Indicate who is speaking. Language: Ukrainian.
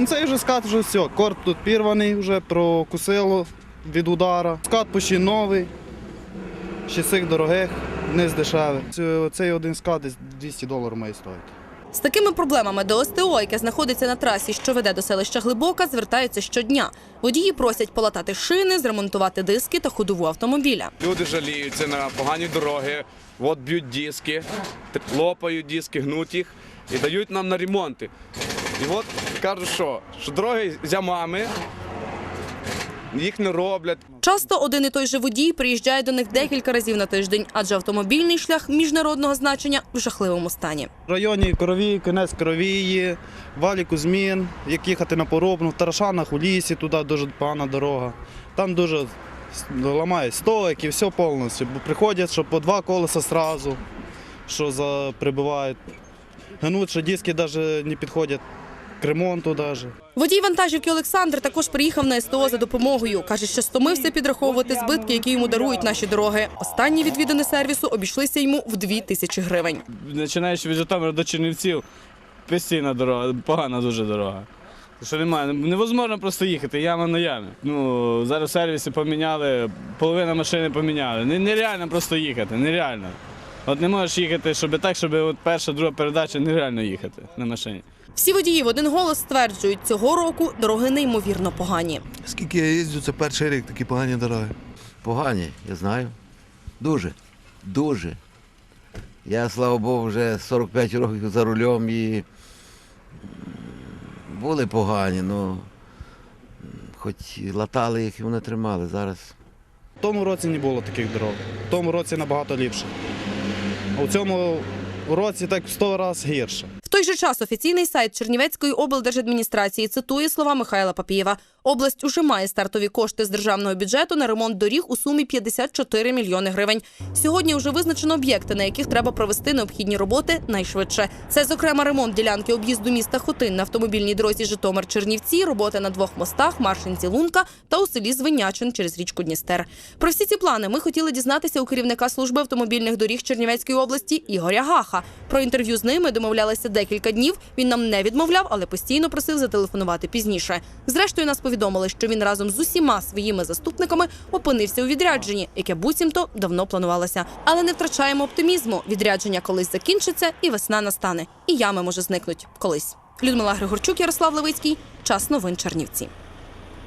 Speaker 1: Ну цей вже скат вже все. Корт тут пірваний, вже прокусило від удара. Скат почти новий, ще цих дорогих, низ дешевий. Це- Цей один скат десь 200 доларів має стоїти.
Speaker 2: З такими проблемами до СТО, яке знаходиться на трасі, що веде до селища Глибока, звертаються щодня. Водії просять полатати шини, зремонтувати диски та ходову автомобіля.
Speaker 3: Люди жаліються на погані дороги, от б'ють диски, лопають диски, гнуть їх і дають нам на ремонти. І от кажуть, що, що дороги з ямами, їх не роблять.
Speaker 2: Часто один і той же водій приїжджає до них декілька разів на тиждень, адже автомобільний шлях міжнародного значення в жахливому стані.
Speaker 1: В районі Коровії, кінець Коровії, Валіку Змін, як їхати на Поробну, в Тарашанах у лісі, туди дуже погана дорога. Там дуже ламають стойки, все повністю. Бо приходять, що по два колеса одразу, що за, прибивають. Гнуть, що диски навіть не підходять ремонту навіть.
Speaker 2: Водій вантажівки Олександр також приїхав на СТО за допомогою. Каже, що стомився підраховувати збитки, які йому дарують наші дороги. Останні відвідини сервісу обійшлися йому в дві тисячі гривень.
Speaker 4: починаючи від Житомира до Чернівців, постійна дорога, погана дуже дорога. Що немає, невозможно просто їхати, яма на ямі. Ну, зараз в сервісі поміняли, половина машини поміняли. Нереально просто їхати, нереально. От не можеш їхати, щоб так, щоб от перша, друга передача нереально їхати на машині.
Speaker 2: Всі водії в один голос стверджують, цього року дороги неймовірно погані.
Speaker 5: Скільки я їздю, це перший рік такі погані дороги.
Speaker 6: Погані, я знаю. Дуже. Дуже. Я, слава Богу, вже 45 років за рулем і були погані, ну хоч і латали їх і вони тримали. Зараз
Speaker 1: В тому році не було таких дорог. В тому році набагато ліпше. А у цьому році так в 100 разів гірше.
Speaker 2: Той же час офіційний сайт Чернівецької облдержадміністрації цитує слова Михайла Папієва. Область уже має стартові кошти з державного бюджету на ремонт доріг у сумі 54 мільйони гривень. Сьогодні вже визначено об'єкти, на яких треба провести необхідні роботи найшвидше. Це, зокрема, ремонт ділянки об'їзду міста Хотин на автомобільній дорозі Житомир-Чернівці, роботи на двох мостах, Маршинці Лунка та у селі Звинячин через річку Дністер. Про всі ці плани ми хотіли дізнатися у керівника служби автомобільних доріг Чернівецької області Ігоря Гаха. Про інтерв'ю з ними домовлялися декілька днів. Він нам не відмовляв, але постійно просив зателефонувати пізніше. Зрештою, нас повідомили, що він разом з усіма своїми заступниками опинився у відрядженні, яке буцімто давно планувалося. Але не втрачаємо оптимізму. Відрядження колись закінчиться, і весна настане. І ями може зникнуть колись. Людмила Григорчук, Ярослав Левицький. Час новин Чернівці.